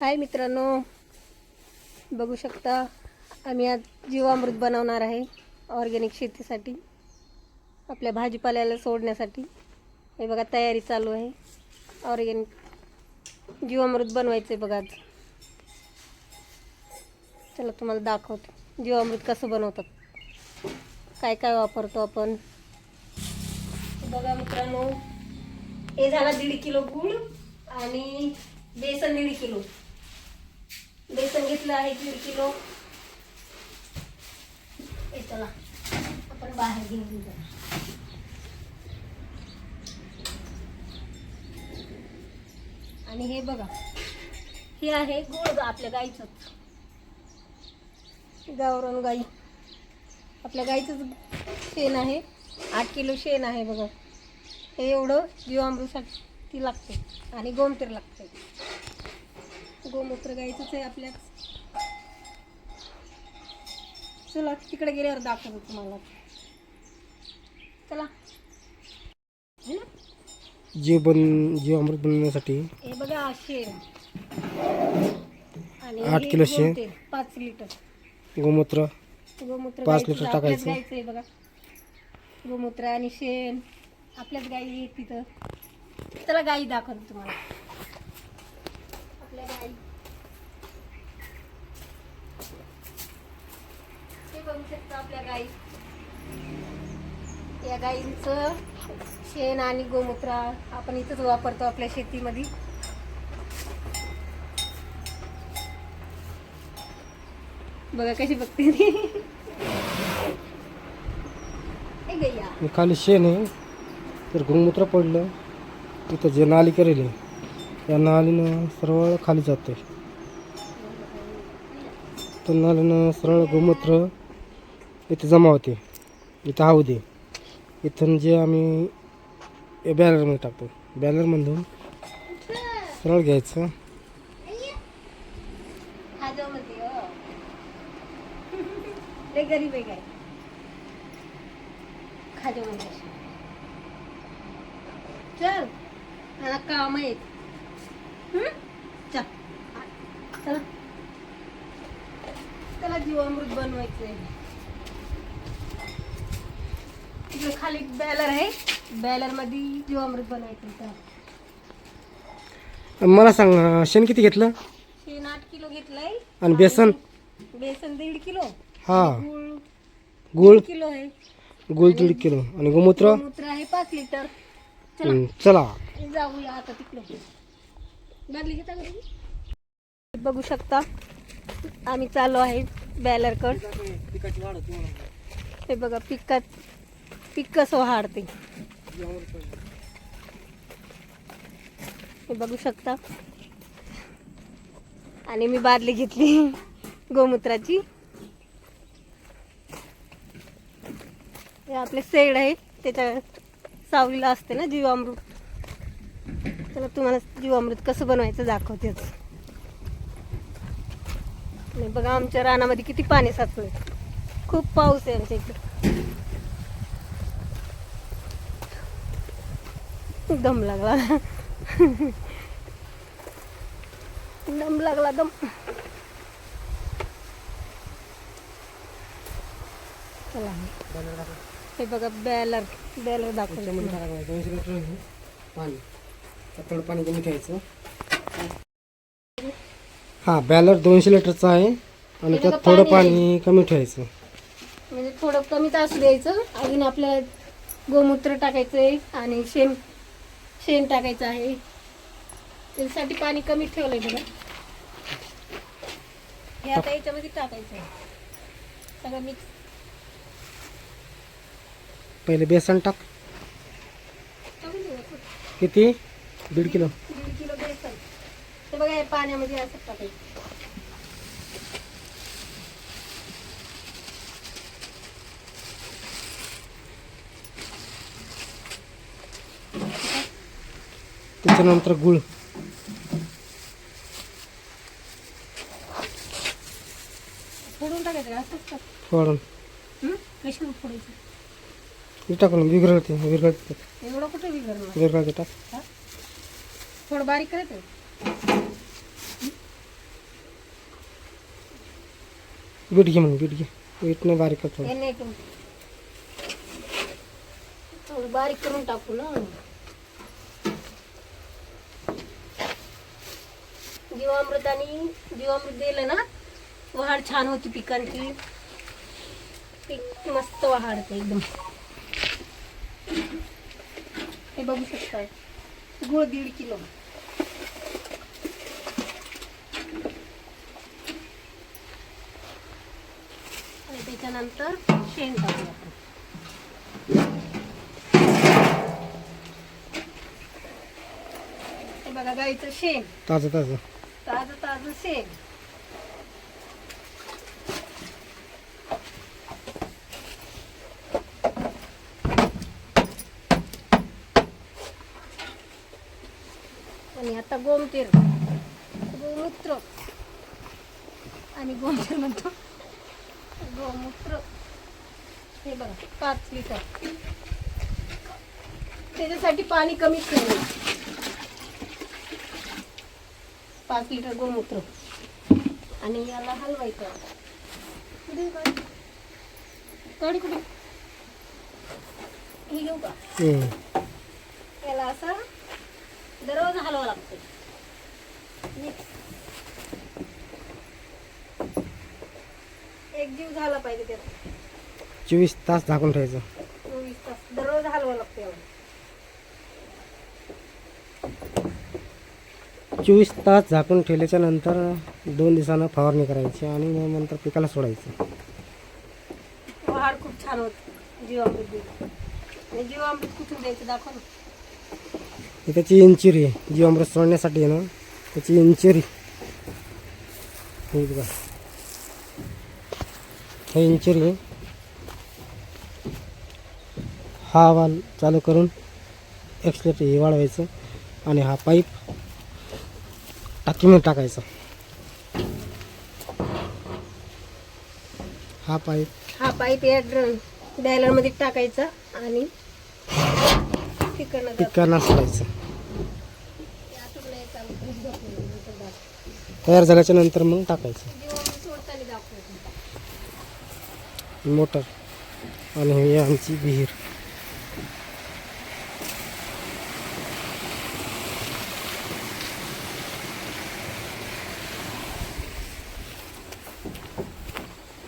हाय मित्रांनो. बघू शकता आम्ही आज जीवामृत बनवणार आहे ऑर्गॅनिक शेतीसाठी आपल्या भाजीपाल्याला सोडण्यासाठी. हे बघा तयारी चालू आहे. ऑर्गॅनिक जीवामृत बनवायचं आहे बघा आज. चला तुम्हाला दाखवतो. जीवामृत कसं बनवतात. काय काय वापरतो आपण. बघा मित्रांनो हे झाला दीड किलो गुळ आणि बेसन दीड किलो. बेसन घेतलं आहे दीड किलो चला. आपण बाहेर घेऊन जाऊ आणि हे बघा. हे आहे गुळ आपल्या गाईचं. गावरण गाई. आपल्या गाईचंच शेण आहे. आठ किलो शेण आहे बघा. हे एवढं जीवामृतसाठी लागते आणि गोमतीर लागते. गोमूत्र गाईचंच आहे आपल्याच चला तिकडे गेल्यावर दाखवतो तुम्हाला. चला. है ना? जीव बन जीव अमृत बनवण्यासाठी हे बघा शेण आणि आठ हे किलो शेण. पाच लिटर. गोमूत्र. गोमूत्र पाच गाईचं- लिटर आपल्याच टाकायचं. गाईचं आहे बघा. गोमूत्र आणि शेण. आपल्याच गाई आहेत तिथं. चला गाई दाखवतो तुम्हाला. आपल्या हे बघू शकता आपल्या गाई. या गाईंचं शेण आणि गोमूत्र आपण इथंच वापरतो आपल्या शेतीमध्ये. बघा कशी बघते ती. खाली शेण आहे. तर गोमूत्र पडलं. इथं जे नाली करेल या नालीनं सरळ खाली जाते तर नालीनं सरळ गोमूत्र इथे जमा होते. इथं हाऊ दे. इथून जे आम्ही बॅनरमध्ये टाकतो. बॅनरमधून सरळ घ्यायचं. गरीब आहे काय? चल मला काम आहेत. चल. चला. त्याला जीवामृत बनवायचंय. तिकडे खाली बॅलर आहे. बॅलरमध्ये जीवामृत बनवायचं मला सांग शेण किती घेतलं? शेण आठ किलो घेतलंय. आणि बेसन? बेसन दीड किलो. हां. गुळ किलो आहे. गुळ दीड किलो. आणि गोमूत्र? मूत्र आहे पाच लिटर. चला. चला. जाऊया आता तिकडे बादली घेता का तुम्ही? बघू शकता. आम्ही चालू आहे बॅलरकड. हे बघा पिकात पीक कसं वाढते हे बघू शकता. आणि मी बादली घेतली गोमूत्राची. हे आपले सेड आहे त्याच्या सावलीला असते ना जीवामृत. चला तुम्हाला जीवामृत कसं बनवायचं दाखवतेच आणि बघा आमच्या रानामध्ये किती पाणी साचलंय. खूप पाऊस आहे आमच्या इकडे. दम लागला. दम लागला दम. चला. हे बघा बॅलर बॅलर लिटर पाणी. थोडं पाणी कमी ठेवायचं हां बॅलर दोनशे लिटरचा आहे आणि बघा त्यात थोडं पाणी कमी ठेवायचं. म्हणजे थोडं कमी तास द्यायचं. अजून आपल्याला गोमूत्र टाकायचं आहे आणि शेण शेण टाकायचं आहे. त्यासाठी पाणी कमी ठेवलंय बघा. हे आता याच्यामध्ये टाकायचं आहे सगळं मिक्स पहिले बेसन टाक. किती? दीड किलो. दीड किलो बेसन. ते बघा हे पाण्यामध्ये असं टाकायचं. त्याच्यानंतर गुळ. फोडून टाकायचं का? असंच टाक फोडून. हं? कशाला फोडायचं? हे टाकून विरघळते विरघळते. एवढं कुठे बिघडणार विरघळते टाक. थोडं बारीक करायचं बीट घे म्हणून बीट घे बीटने बारीक कर थोडं हे नाही. थोडं बारीक करून टाकू ना। जीवामृत आणि जीवामृत दिलं ना वहाड छान होती पिकांची पीक मस्त वाढते एकदम। हे बघू शकताय गुळ दीड किलो। त्याच्यानंतर शेण टाकू आपण बघा गाईचं शेण. ताजं ताजं. ताजं ताजं शेण. आणि आता गोमतीर. गोमूत्र. आणि गोमतीर म्हणतो. गोमूत्र हे बघा पाच लिटर. त्याच्यासाठी पाणी कमी ठेवलं पाच लिटर गोमूत्र. आणि याला हलवायचं कुठे काढ? काढ कुठे? हे घेऊ का. याला असं दररोज हलवा लागतं. एक जीव झाला पाहिजे त्यात. चोवीस तास झाकून ठेवायचं. चोवीस तास. दररोज हलवा लागतं याला चोवीस तास झाकून ठेवल्याच्या नंतर दोन दिवसानं फवारणी करायची आणि मग नंतर पिकाला सोडायचं. वाढ खूप छान होत. जीवामृत दिलं आणि जीवामृत कुठून द्यायचं दाखव ना. ही त्याची इंचुरी आहे. जीवामृत सोडण्यासाठी आहे ना त्याची इंचुरी. हे बघा. हे इंचुरी. हा वाल चालू करून एक्सलेटर हे वाढवायचं आणि हा पाईप टाकीमध्ये टाकायचा हा पाईप हा पाईप या डायलरमध्ये टाकायचा आणि. पिकांना सोडायचं. तयार झाल्याच्यानंतर मग टाकायचं जीवामृत सोडताना दाखवतो. मोटर आणि ही आमची विहीर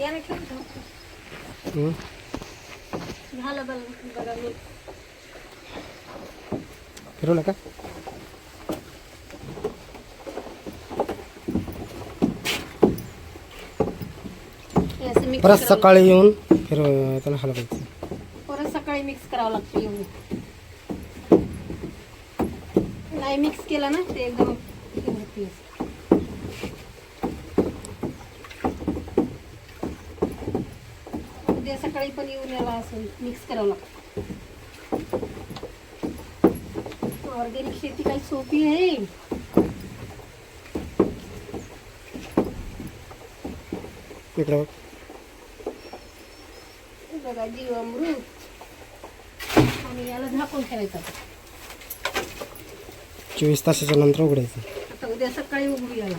याने ठेवून ठेव. हं. झालं बघ बघा मी फिरवलं का हे असं mix परत सकाळी येऊन फिरव त्याला हलवायचं. परत सकाळी मिक्स करावं लागतं एवढं नाही मिक्स केलं ना ते एकदम. उद्या सकाळी पण येऊन याला असं मिक्स करावं लागतं ऑर्गॅनिक शेती काही सोपी आहे इकडं बघ. जीवामृत आणि याला झाकून ठेवायचं चोवीस तासाच्या नंतर उघडायचं. आता उद्या सकाळी उघडू याला.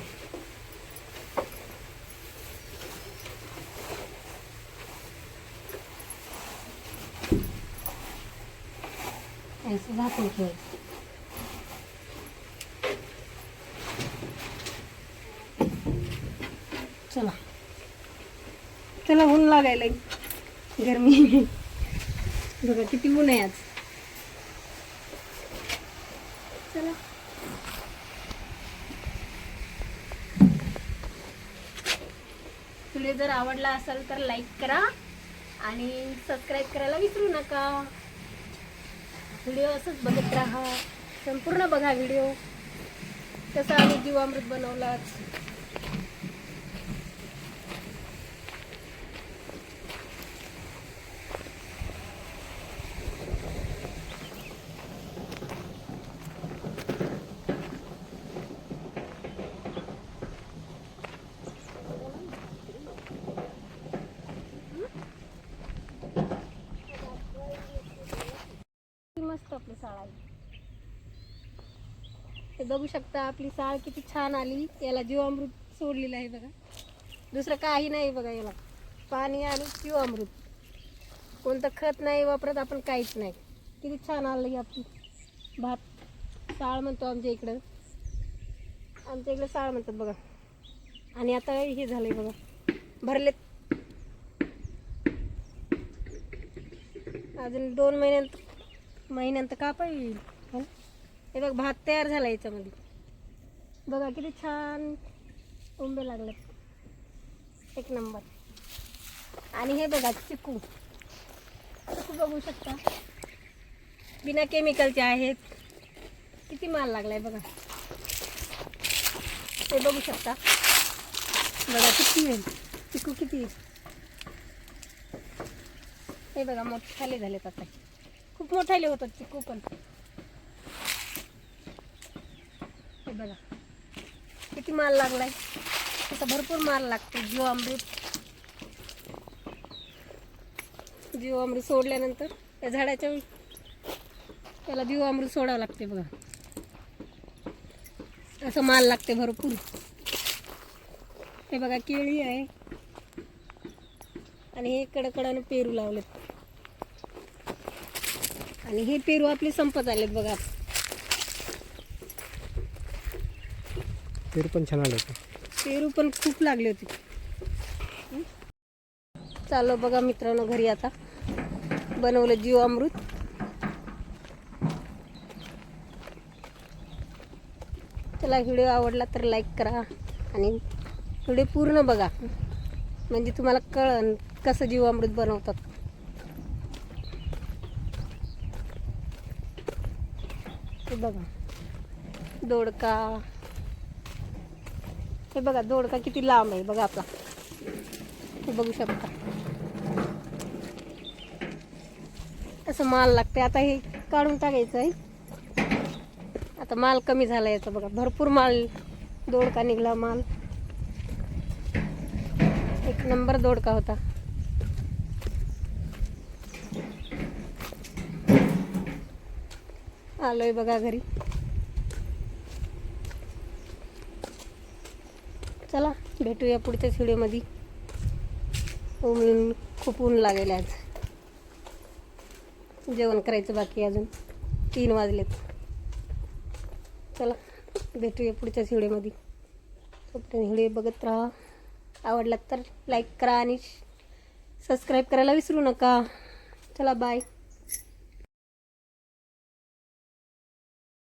झाकून ठेवायचं. चला. चला ऊन लागायला गरमी बघा किती ऊन आहे आज. चला. व्हिडिओ जर आवडला असेल तर लाईक करा आणि सबस्क्राईब करायला विसरू नका. व्हिडिओ असंच बघत राहा. संपूर्ण बघा व्हिडिओ. तसं आम्ही जीवामृत बनवलाच किती मस्त आपली साळ आली हे बघू शकता आपली साळ किती छान आली. याला जीवामृत सोडलेलं आहे बघा. दुसरं काही नाही बघा याला. पाणी आणि जीवामृत. कोणतं खत नाही वापरत आपण काहीच नाही. किती छान आलं आपली भात. साळ म्हणतो आमच्या इकडं. आमच्या इकडं साळ म्हणतात बघा. आणि आता हे झालं आहे बघा. भरलेत. अजून दोन महिन्यात महिन्यांत कापा येईल. हं? हे बघ, भात तयार झाला याच्यामध्ये. बघा किती छान उंबे लागलेत. एक नंबर. आणि हे चिकू. चिकू बघू शकता. बिना केमिकलचे आहेत. किती माल लागलाय बघा. ते बघू शकता. बघा किती आहे. चिकू आहे. हे झालेत आता. खूप मोठाले होतात चिकू पण. हे बघा. किती माल लागलाय? असा भरपूर माल लागतो जीव अमृत. जीव अमृत सोडल्यानंतर त्या झाडाच्या त्याला जीव अमृत सोडावं लागते बघा. असं माल लागते भरपूर. हे बघा केळी आहे. आणि हे कडकडानं पेरू लावलेत. आणि हे पेरू आपले संपत आलेत बघा. पेरू पण छान आले होते. पेरू पण खूप लागले होते. चालो बघा मित्रांनो घरी आता. बनवलं जीव अमृत चला व्हिडिओ आवडला तर लाईक करा आणि व्हिडिओ पूर्ण बघा. म्हणजे तुम्हाला कळन कसं जीव अमृत बनवतात बघा. दोडका. हे बघा दोडका किती लांब आहे बघा आपला. हे बघू शकता. असं माल लागते आता हे काढून टाकायचं आहे. आता माल कमी झाला याचा बघा. भरपूर माल दोडका निघला माल. एक नंबर दोडका होता. आलोय बघा घरी चला भेटूया पुढच्याच व्हिडिओमध्ये. ऊन खूप ऊन लागेल आज. जेवण करायचं बाकी अजून. तीन वाजलेत. चला भेटूया पुढच्याच व्हिडिओमध्ये. तोपर्यंत व्हिडिओ बघत राहा. आवडला तर लाईक करा आणि सबस्क्राईब करायला विसरू नका. चला बाय